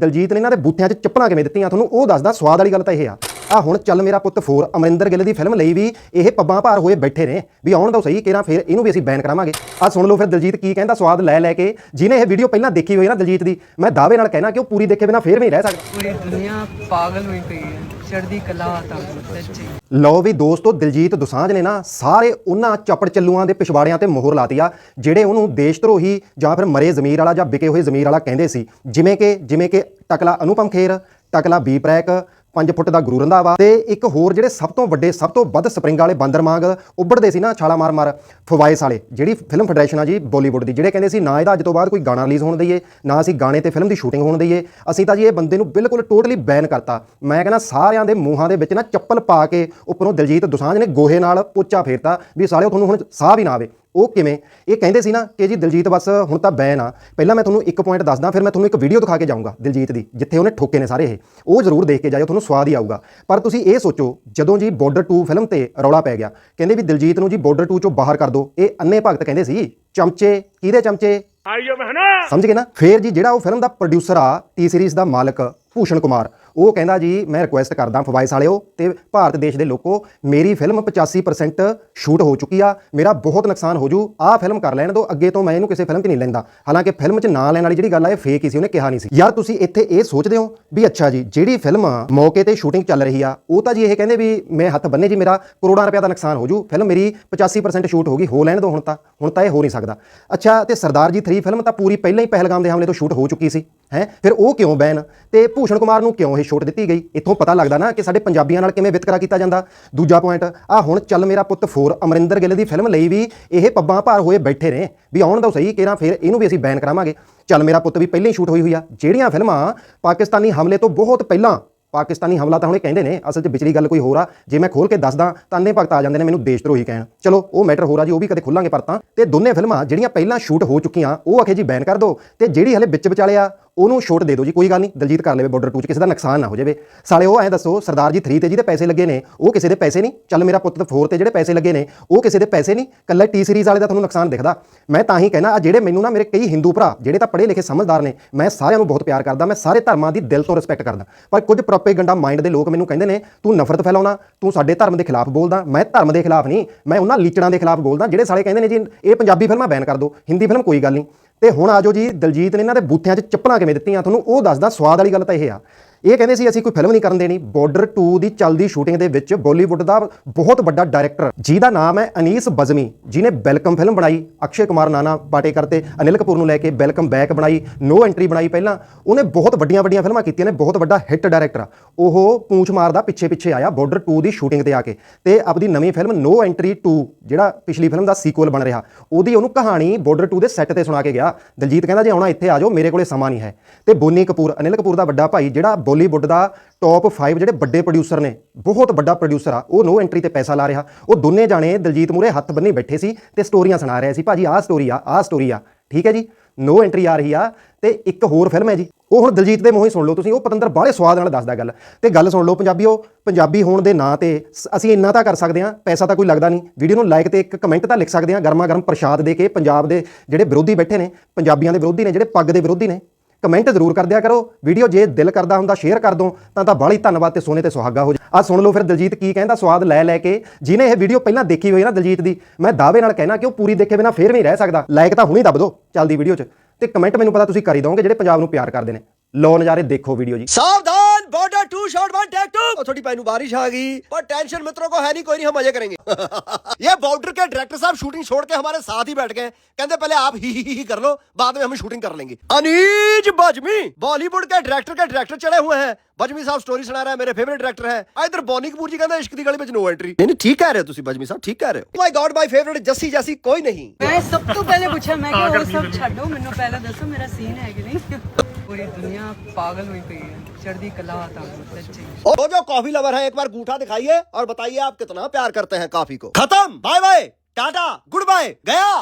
ਦਲਜੀਤ ਨੇ ਇਹਨਾਂ ਦੇ ਬੂਥਿਆਂ 'ਚ ਚੱਪਲਾਂ ਕਿਵੇਂ ਦਿੱਤੀਆਂ? ਤੁਹਾਨੂੰ ਉਹ ਦੱਸਦਾ, ਸਵਾਦ ਵਾਲੀ ਗੱਲ ਤਾਂ ਇਹ ਆ। ਆ ਹੁਣ ਚੱਲ ਮੇਰਾ ਪੁੱਤ 4 ਅਮਰਿੰਦਰ ਗਿੱਲ ਦੀ ਫਿਲਮ ਲਈ ਵੀ ਇਹ ਪੱਬਾਂ ਭਾਰ ਹੋਏ ਬੈਠੇ ਨੇ। ਵੀ ਆਉਣ ਦੋ ਸਹੀ, ਕਿਹੜਾ ਫਿਰ ਇਹਨੂੰ ਵੀ ਅਸੀਂ ਬੈਨ ਕਰਾਵਾਂਗੇ। ਆ ਸੁਣ ਲਓ ਫਿਰ ਦਲਜੀਤ ਕੀ ਕਹਿੰਦਾ, ਸਵਾਦ ਲੈ ਲੈ ਕੇ। ਜਿਹਨੇ ਇਹ ਵੀਡੀਓ ਪਹਿਲਾਂ ਦੇਖੀ ਹੋਈ ਨਾ ਦਲਜੀਤ ਦੀ, ਮੈਂ ਦਾਅਵੇ ਨਾਲ ਕਹਿਣਾ ਕਿ ਉਹ ਪੂਰੀ ਦੇਖੇ ਬਿਨਾ ਫੇਰ ਵੀ ਨਹੀਂ ਰਹਿ ਸਕਦਾ। ਪੂਰੀ ਦੁਨੀਆ ਪਾਗਲ ਹੋਈ ਪਈ ਹੈ। ਚੜ੍ਹਦੀ ਕਲਾ ਤਾਂ ਸੱਚੀ। ਲਓ ਵੀ ਦੋਸਤੋ, ਦਿਲਜੀਤ ਦੁਸਾਂਝ ਨੇ ਨਾ ਸਾਰੇ ਉਹਨਾਂ ਚੱਪੜ ਚੱਲੂਆਂ ਦੇ ਪਿਛਵਾੜਿਆਂ ਤੇ ਮੋਹਰ ਲਾਤੀ ਆ, ਜਿਹੜੇ ਉਹਨੂੰ ਦੇਸ਼ ਧਰੋਹੀ ਜਾਂ ਫਿਰ ਮਰੇ ਜ਼ਮੀਰ ਵਾਲਾ ਜਾਂ ਵਿਕੇ ਹੋਏ ਜ਼ਮੀਰ ਵਾਲਾ ਕਹਿੰਦੇ ਸੀ। ਜਿਵੇਂ ਕਿ ਜਿਵੇਂ ਕਿ ਟਕਲਾ ਅਨੁਪਮ ਖੇਰ, ਟਕਲਾ ਬੀ ਪ੍ਰੈਕ 5 ਫੁੱਟ ਦਾ ਗੁਰੂ ਰੰਧਾਵਾ ਤੇ ਇੱਕ ਹੋਰ ਜਿਹੜੇ ਸਭ ਤੋਂ ਵੱਡੇ, ਸਭ ਤੋਂ ਵੱਧ ਸਪਰਿੰਗ ਵਾਲੇ ਬਾਂਦਰ ਮਾਂਗ ਉੱਭੜਦੇ ਸੀ ਨਾ ਛਾਲਾ ਮਾਰ ਮਾਰ ਫਵਾਇਸ ਵਾਲੇ, ਜਿਹੜੀ ਫਿਲਮ ਫੈਡਰੇਸ਼ਨ ਆ ਜੀ ਬਾਲੀਵੁੱਡ ਦੀ, ਜਿਹੜੇ ਕਹਿੰਦੇ ਸੀ ਨਾ ਇਹਦਾ ਅੱਜ ਤੋਂ ਬਾਅਦ ਕੋਈ ਗਾਣਾ ਰਿਲੀਜ਼ ਹੋਣ ਦਈਏ, ਨਾ ਅਸੀਂ ਗਾਣੇ ਤੇ ਫਿਲਮ ਦੀ ਸ਼ੂਟਿੰਗ ਹੋਣ ਦਈਏ, ਅਸੀਂ ਤਾਂ ਜੀ ਇਹ ਬੰਦੇ ਨੂੰ ਬਿਲਕੁਲ ਟੋਟਲੀ ਬੈਨ ਕਰਤਾ। ਮੈਂ ਕਹਿੰਦਾ ਸਾਰਿਆਂ ਦੇ ਮੂੰਹਾਂ ਦੇ ਵਿੱਚ ਨਾ ਚੱਪਲ ਪਾ ਕੇ ਉੱਪਰੋਂ ਦਿਲਜੀਤ ਦੁਸਾਂਝ ਨੇ ਗੋਹੇ ਨਾਲ ਪੋਚਾ ਫੇਰਤਾ ਵੀ ਸਾਲਿਓ ਤੁਹਾਨੂੰ ਹੁਣ ਸਾਹ ਵੀ ਨਾ ਆਵੇ। ਉਹ ਕਿਵੇਂ? ਇਹ ਕਹਿੰਦੇ ਸੀ ਨਾ ਕਿ ਜੀ ਦਿਲਜੀਤ ਬਸ ਹੁਣ ਤਾਂ ਬੈਨ ਆ। ਪਹਿਲਾਂ ਮੈਂ ਤੁਹਾਨੂੰ ਇੱਕ ਪੁਆਇੰਟ ਦੱਸਦਾ ਫਿਰ ਮੈਂ ਤੁਹਾਨੂੰ ਇੱਕ ਵੀਡੀਓ ਦਿਖਾ ਕੇ ਜਾਊਂਗਾ ਦਿਲਜੀਤ ਦੀ ਜਿੱਥੇ ਉਹਨੇ ਠੋਕੇ ਨੇ ਸਾਰੇ ਇਹ। ਉਹ ਜ਼ਰੂਰ ਦੇਖ ਕੇ ਜਾਇਓ ਤੁਹਾਨੂੰ ਸਵਾਦ ਹੀ ਆਊਗਾ। ਪਰ ਤੁਸੀਂ ਇਹ ਸੋਚੋ ਜਦੋਂ ਜੀ ਬਾਰਡਰ 2 ਫਿਲਮ ਤੇ ਰੌਲਾ ਪੈ ਗਿਆ ਕਹਿੰਦੇ ਵੀ ਦਿਲਜੀਤ ਨੂੰ ਜੀ ਬਾਰਡਰ 2 ਚੋਂ ਬਾਹਰ ਕਰ ਦਿਓ ਇਹ ਅੰਨੇ ਭਗਤ ਕਹਿੰਦੇ ਸੀ ਚਮਚੇ ਕਿਹਦੇ ਚਮਚੇ? ਆਈਓ ਮਹਨਾ ਸਮਝ ਗਏ ਨਾ? ਫੇਰ ਜੀ ਜਿਹੜਾ ਉਹ ਫਿਲਮ ਦਾ ਪ੍ਰੋਡਿਊਸਰ ਆ ਟੀ ਸੀਰੀਜ਼ ਦਾ ਮਾਲਕ ਭੂਸ਼ਣ ਕੁਮਾਰ ਉਹ ਕਹਿੰਦਾ ਜੀ, ਮੈਂ ਰਿਕੁਐਸਟ ਕਰਦਾ ਫਵਾਇਸ ਵਾਲਿਓ ਤੇ ਭਾਰਤ ਦੇਸ਼ ਦੇ ਲੋਕੋ, ਮੇਰੀ ਫਿਲਮ 85% ਸ਼ੂਟ ਹੋ ਚੁੱਕੀ ਆ, ਮੇਰਾ ਬਹੁਤ ਨੁਕਸਾਨ ਹੋ ਜੂ, ਆਹ ਫਿਲਮ ਕਰ ਲੈਣ ਦਿਓ ਅੱਗੇ ਤੋਂ ਮੈਂ ਇਹਨੂੰ ਕਿਸੇ ਫਿਲਮ 'ਚ ਨਹੀਂ ਲੈਂਦਾ। ਹਾਲਾਂਕਿ ਫਿਲਮ 'ਚ ਨਾਂ ਲੈਣ ਵਾਲੀ ਜਿਹੜੀ ਗੱਲ ਆ, ਇਹ ਫੇਕ ਹੀ ਸੀ, ਉਹਨੇ ਕਿਹਾ ਨਹੀਂ ਸੀ। ਯਾਰ ਤੁਸੀਂ ਇੱਥੇ ਇਹ ਸੋਚਦੇ ਹੋ ਵੀ ਅੱਛਾ ਜੀ, ਜਿਹੜੀ ਫਿਲਮ ਮੌਕੇ ਤੇ ਸ਼ੂਟਿੰਗ ਚੱਲ ਰਹੀ ਆ, ਉਹ ਤਾਂ ਜੀ ਇਹ ਕਹਿੰਦੇ ਵੀ ਮੈਂ ਹੱਥ ਬੰਨੇ ਜੀ ਮੇਰਾ ਕਰੋੜਾਂ ਰੁਪਏ ਦਾ ਨੁਕਸਾਨ ਹੋ ਜੂ ਫਿਲਮ ਮੇਰੀ 85% ਸ਼ੂਟ ਹੋ ਗਈ, ਹੋ ਲੈਣ ਦਿਓ ਹੁਣ ਤਾਂ ਹੁਣ ਤਾਂ ਇਹ ਹੋ ਨਹੀਂ ਸਕਦਾ। ਅੱਛਾ, ਤੇ ਸਰਦਾਰ ਜੀ 3 ਫਿਲਮ ਤਾਂ ਪੂਰੀ ਪਹਿਲਾਂ ਹੀ ਪਹਿਲਗਾਮ ਦੇ ਹਮਲੇ ਤੋਂ ਸ਼ੂਟ ਹੋ ਚੁੱਕੀ ਸੀ, ਹੈ? ਫਿਰ ਉਹ ਕਿਉਂ ਬੈਨ? ਤੇ ਭੂਸ਼ਣ ਕੁਮਾਰ ਨੂੰ ਕਿਉਂ ਇਹ ਛੋਟ ਦਿੱਤੀ ਗਈ। ਇੱਥੋਂ ਪਤਾ ਲੱਗਦਾ ਨਾ ਕਿ ਸਾਡੇ ਪੰਜਾਬੀਆਂ ਨਾਲ ਕਿਵੇਂ ਵਿਤਕਰਾ ਕੀਤਾ ਜਾਂਦਾ। ਦੂਜਾ ਪੁਆਇੰਟ ਆ ਹੁਣ ਚੱਲ ਮੇਰਾ ਪੁੱਤ 4 ਅਮਰਿੰਦਰ ਗਿੱਲ ਦੀ ਫਿਲਮ ਲਈ ਵੀ ਇਹ ਪੱਬਾਂ ਭਾਰ ਹੋਏ ਬੈਠੇ ਨੇ। ਵੀ ਆਉਣ ਦੋ ਸਹੀ ਕਿਹੜਾ ਫਿਰ ਇਹਨੂੰ ਵੀ ਅਸੀਂ ਬੈਨ ਕਰਾਵਾਂਗੇ। ਚੱਲ ਮੇਰਾ ਪੁੱਤ ਵੀ ਪਹਿਲਾਂ ਹੀ ਸ਼ੂਟ ਹੋਈ ਹੋਈ ਆ। ਜਿਹੜੀਆਂ ਫਿਲਮਾਂ ਪਾਕਿਸਤਾਨੀ ਹਮਲੇ ਤੋਂ ਬਹੁਤ ਪਹਿਲਾਂ, ਪਾਕਿਸਤਾਨੀ ਹਮਲਾ ਤਾਂ ਹੁਣੇ ਕਹਿੰਦੇ ਨੇ, ਅਸਲ 'ਚ ਵਿਚਲੀ ਗੱਲ ਕੋਈ ਹੋਰ ਆ। ਜੇ ਮੈਂ ਖੋਲ ਕੇ ਦੱਸਦਾ ਤਾਂ ਅੰਨੇ ਭਗਤ ਆ ਜਾਂਦੇ ਨੇ ਮੈਨੂੰ ਦੇਸ਼ ਧਰੋਹੀ ਕਹਿਣ। ਚਲੋ, ਉਹ ਮੈਟਰ ਹੋਰ ਆ ਜੀ, ਉਹ ਵੀ ਕਦੇ ਖੁੱਲਾਂਗੇ ਪਰਤਾਂ ਤੇ। ਦੋਨੇ ਫਿਲਮਾਂ ਜਿਹੜੀਆਂ ਪਹਿਲਾਂ ਸ਼ੂਟ ਹੋ ਚੁੱਕੀਆਂ, ਉਹ ਆਖੇ ਜੀ ਬੈਨ ਕਰ ਦਿਓ ਤੇ ਜਿਹੜੀ ਹਲੇ ਵਿੱਚ ਵਿਚਾਲੇ ਆ ਉਹਨੂੰ ਛੋਟ ਦੇ ਦਿਓ ਜੀ, ਕੋਈ ਗੱਲ ਨਹੀਂ, ਦਲਜੀਤ ਕਰ ਲਵੇ ਬਾਰਡਰ 2 ਚ, ਕਿਸੇ ਦਾ ਨੁਕਸਾਨ ਨਾ ਹੋ ਜਾਵੇ। ਸਾਲੇ ਉਹ ਐਂ ਦੱਸੋ, ਸਰਦਾਰ ਜੀ 3 ਤੇ ਜਿਹਦੇ ਪੈਸੇ ਲੱਗੇ ਨੇ, ਉਹ ਕਿਸੇ ਦੇ ਪੈਸੇ ਨਹੀਂ? ਚੱਲ ਮੇਰਾ ਪੁੱਤ 4 ਤੇ ਜਿਹੜੇ ਪੈਸੇ ਲੱਗੇ ਨੇ, ਉਹ ਕਿਸੇ ਦੇ ਪੈਸੇ ਨਹੀਂ? ਕੱਲਾ ਟੀ ਸੀਰੀਜ਼ ਵਾਲੇ ਦਾ ਤੁਹਾਨੂੰ ਨੁਕਸਾਨ ਦਿਖਦਾ। ਮੈਂ ਤਾਂ ਹੀ ਕਹਿਣਾ ਆ ਜਿਹੜੇ ਮੈਨੂੰ ਨਾ ਮੇਰੇ ਕਈ ਹਿੰਦੂ ਭਰਾ, ਜਿਹੜੇ ਤਾਂ ਪੜ੍ਹੇ ਲਿਖੇ ਸਮਝਦਾਰ ਨੇ, ਮੈਂ ਸਾਰਿਆਂ ਨੂੰ ਬਹੁਤ ਪਿਆਰ ਕਰਦਾ, ਮੈਂ ਸਾਰੇ ਧਰਮਾਂ ਦੀ ਦਿਲ ਤੋਂ ਰਿਸਪੈਕਟ ਕਰਦਾ। ਪਰ ਕੁਝ ਪ੍ਰੋਪੇਗੈਂਡਾ ਮਾਈਂਡ ਦੇ ਲੋਕ ਮੈਨੂੰ ਕਹਿੰਦੇ ਨੇ, ਤੂੰ ਨਫ਼ਰਤ ਫੈਲਾਉਣਾ, ਤੂੰ ਸਾਡੇ ਧਰਮ ਦੇ ਖਿਲਾਫ ਬੋਲਦਾ, ਮੈਂ ਧਰਮ ਦੇ ਖਿਲਾਫ ਨਹੀਂ, ਮੈਂ ਉਹਨਾਂ ਲੀਚੜਾਂ ਦੇ ਖਿਲਾਫ ਬੋਲਦਾ, ਜਿਹੜੇ ਸਾਲੇ ਕਹਿੰਦੇ ਨੇ ਜੀ, ਇਹ ਪੰਜਾਬੀ ਫਿਲਮਾਂ ਬੈਨ ਕਰ ਦਿਓ ਹਿੰਦੀ ਫਿਲਮ ਕੋਈ ਗੱਲ ਨਹੀਂ। ਤੇ ਹੁਣ ਆਜੋ ਜੀ, ਦਲਜੀਤ ਨੇ ਇਹਨਾਂ ਦੇ ਬੂਥਿਆਂ 'ਚ ਚੱਪਲਾਂ ਕਿਵੇਂ ਦਿੱਤੀਆਂ? ਤੁਹਾਨੂੰ ਉਹ ਦੱਸਦਾ, ਸਵਾਦ ਵਾਲੀ ਗੱਲ ਤਾਂ ਇਹ ਆ। ਇਹ ਕਹਿੰਦੇ ਸੀ ਅਸੀਂ ਕੋਈ ਫਿਲਮ ਨਹੀਂ ਕਰਨ ਦੇਣੀ। ਬਾਰਡਰ 2 ਦੀ ਚੱਲਦੀ ਸ਼ੂਟਿੰਗ ਦੇ ਵਿੱਚ ਬਾਲੀਵੁੱਡ ਦਾ ਬਹੁਤ ਵੱਡਾ ਡਾਇਰੈਕਟਰ ਜਿਹਦਾ ਨਾਮ ਹੈ ਅਨੀਸ ਬਜ਼ਮੀ ਜਿਨੇ ਵੈਲਕਮ ਫਿਲਮ ਬਣਾਈ, ਅਕਸ਼ੇ ਕੁਮਾਰ ਨਾਨਾ ਪਾਟੇਕਰ ਤੇ, ਅਨਿਲ ਕਪੂਰ ਨੂੰ ਲੈ ਕੇ ਵੈਲਕਮ ਬੈਕ ਬਣਾਈ ਨੋ ਐਂਟਰੀ ਬਣਾਈ ਪਹਿਲਾਂ। ਉਹਨੇ ਬਹੁਤ ਵੱਡੀਆਂ ਵੱਡੀਆਂ ਫਿਲਮਾਂ ਕੀਤੀਆਂ ਨੇ, ਬਹੁਤ ਵੱਡਾ ਹਿੱਟ ਡਾਇਰੈਕਟਰ ਉਹ ਪੂੰਛ ਮਾਰਦਾ ਪਿੱਛੇ ਪਿੱਛੇ ਆਇਆ ਬਾਰਡਰ 2 ਦੀ ਸ਼ੂਟਿੰਗ ਤੇ ਆ ਕੇ। ਤੇ ਆਪਦੀ ਨਵੀਂ ਫਿਲਮ ਨੋ ਐਂਟਰੀ 2 ਜਿਹੜਾ ਪਿਛਲੀ ਫਿਲਮ ਦਾ ਸੀਕੁਅਲ ਬਣ ਰਿਹਾ, ਉਹਦੀ ਉਹਨੂੰ ਕਹਾਣੀ ਬਾਰਡਰ 2 ਦੇ ਸੈੱਟ ਤੇ ਸੁਣਾ ਕੇ ਗਿਆ। ਦਲਜੀਤ ਕਹਿੰਦਾ, ਜੇ ਆਉਣਾ ਇੱਥੇ ਆ ਜਾਓ, ਮੇਰੇ ਕੋਲੇ ਸਮਾਂ ਨਹੀਂ ਹੈ। ਤੇ ਬੋਨੀ ਕਪੂਰ, ਅਨਿਲ ਕਪੂਰ ਦਾ ਵੱਡਾ ਭਾਈ, ਜਿਹੜਾ ਬਾਲੀਵੁੱਡ ਦਾ ਟੌਪ 5 ਜਿਹੜੇ ਵੱਡੇ ਪ੍ਰੋਡਿਊਸਰ ਨੇ, ਬਹੁਤ ਵੱਡਾ ਪ੍ਰੋਡਿਊਸਰ ਆ, ਉਹ ਨੋ ਐਂਟਰੀ ਤੇ ਪੈਸਾ ਲਾ ਰਿਹਾ। ਉਹ ਦੋਨੇ ਜਾਣੇ ਦਲਜੀਤ ਮੂਰੇ ਹੱਥ ਬੰਨੀ ਬੈਠੇ ਸੀ ਤੇ ਸਟੋਰੀਆਂ ਸੁਣਾ ਰਹੇ ਸੀ, ਭਾਜੀ, ਆਹ ਸਟੋਰੀ ਆ, ਆਹ ਸਟੋਰੀ ਆ। ਠੀਕ ਹੈ ਜੀ? ਨੋ ਐਂਟਰੀ ਆ ਰਹੀ ਆ ਤੇ ਇੱਕ ਹੋਰ ਫਿਲਮ ਹੈ ਜੀ। ਉਹ ਹੁਣ ਦਲਜੀਤ ਦੇ ਮੂੰਹੋਂ ਹੀ ਸੁਣ ਲਓ ਤੁਸੀਂ, ਉਹ ਪਤੰਦਰ ਬਾਹਲੇ ਸਵਾਦ ਨਾਲ ਦੱਸਦਾ ਗੱਲ। ਤੇ ਗੱਲ ਸੁਣ ਲਓ ਪੰਜਾਬੀਓ, ਪੰਜਾਬੀ ਹੋਣ ਦੇ ਨਾਂ ਤੇ ਸ- ਅਸੀਂ ਇੰਨਾ ਤਾਂ ਕਰ ਸਕਦੇ ਹਾਂ, ਪੈਸਾ ਤਾਂ ਕੋਈ ਲੱਗਦਾ ਨਹੀਂ। ਵੀਡੀਓ ਨੂੰ ਲਾਈਕ ਤੇ ਇੱਕ ਕਮੈਂਟ ਤਾਂ ਲਿਖ ਸਕਦੇ ਹਾਂ, ਗਰਮਾ ਗਰਮ ਪ੍ਰਸ਼ਾਦ ਦੇ ਕੇ ਪੰਜਾਬ ਦੇ ਜਿਹੜੇ ਵਿਰੋਧੀ ਬੈਠੇ ਨੇ, ਪੰਜਾਬੀਆਂ ਦੇ ਵਿਰੋਧੀ ਨੇ, ਜਿਹੜੇ ਪੱਗ ਦੇ ਵਿਰੋਧੀ ਨੇ ਕਮੈਂਟ ਜ਼ਰੂਰ ਕਰ ਦਿਆ ਕਰੋ। ਵੀਡੀਓ ਜੇ ਦਿਲ ਕਰਦਾ ਹੁੰਦਾ ਸ਼ੇਅਰ ਕਰ ਦੋ, ਤਾਂ ਤਾਂ ਬਾਹਲੀ ਧੰਨਵਾਦ ਤੇ ਸੋਨੇ ਤੇ ਸੁਹਾਗਾ ਹੋ ਜਾ। ਆ ਸੁਣ ਲਓ ਫਿਰ ਦਲਜੀਤ ਕੀ ਕਹਿੰਦਾ, ਸਵਾਦ ਲੈ ਲੈ ਕੇ। ਜਿਹਨੇ ਇਹ ਵੀਡੀਓ ਪਹਿਲਾਂ ਦੇਖੀ ਹੋਈ ਨਾ ਦਲਜੀਤ ਦੀ, ਮੈਂ ਦਾਅਵੇ ਨਾਲ ਕਹਿਣਾ ਕਿ ਉਹ ਪੂਰੀ ਦੇਖੇ ਬਿਨਾ ਫੇਰ ਵੀ ਨਹੀਂ ਰਹਿ ਸਕਦਾ। ਲਾਈਕ ਤਾਂ ਹੁਣੀ ਦੱਬ ਦਿਓ ਚੱਲਦੀ ਵੀਡੀਓ 'ਚ। ਤੇ ਕਮੈਂਟ ਮੈਨੂੰ ਪਤਾ ਤੁਸੀਂ ਕਰੀ ਦੋਗੇ ਜਿਹੜੇ ਪੰਜਾਬ ਨੂੰ ਪਿਆਰ ਕਰਦੇ ਨੇ। ਲੋ ਨਜ਼ਾਰੇ ਦੇਖੋ ਵੀਡੀਓ ਜੀ। सावधान border two shot one take two और थोड़ी पैनू बारिश आ गई पर टेंशन मित्रों को है नहीं कोई नहीं हम मजे करेंगे ये बॉर्डर के डायरेक्टर साहब शूटिंग छोड़ के हमारे साथ ही बैठ गए कहते पहले आप ही ही ही कर लो बाद में हम शूटिंग कर लेंगे अनीज बजमी बॉलीवुड के डायरेक्टर के डायरेक्टर चढ़े हुए हैं बजमी साहब स्टोरी सुना रहा है मेरे फेवरेट डायरेक्टर है आ इधर बॉनी कपूर जी कहते इश्क दी गली में नो एंट्री नहीं नहीं ठीक कह रहे हो तुसी बजमी साहब ठीक कह रहे हो my god my favourite Jassi जैसी कोई नहीं ਮੈਂ ਸਭ ਤੋਂ ਪਹਿਲੇ ਪੁੱਛਿਆ ਮੈਂ ਕਿ ਉਹ ਸਭ ਛੱਡੋ ਮੈਨੂੰ ਪਹਿਲਾਂ ਦੱਸੋ ਮੇਰਾ ਸੀਨ ਹੈ ਕਿ ਨਹੀਂ पूरी दुनिया पागल हुई पई है चढ़दी कला आता सच्ची वो जो कॉफी लवर है एक बार गूठा दिखाइए और बताइए आप कितना प्यार करते हैं कॉफी को खत्म bye bye tata good bye गया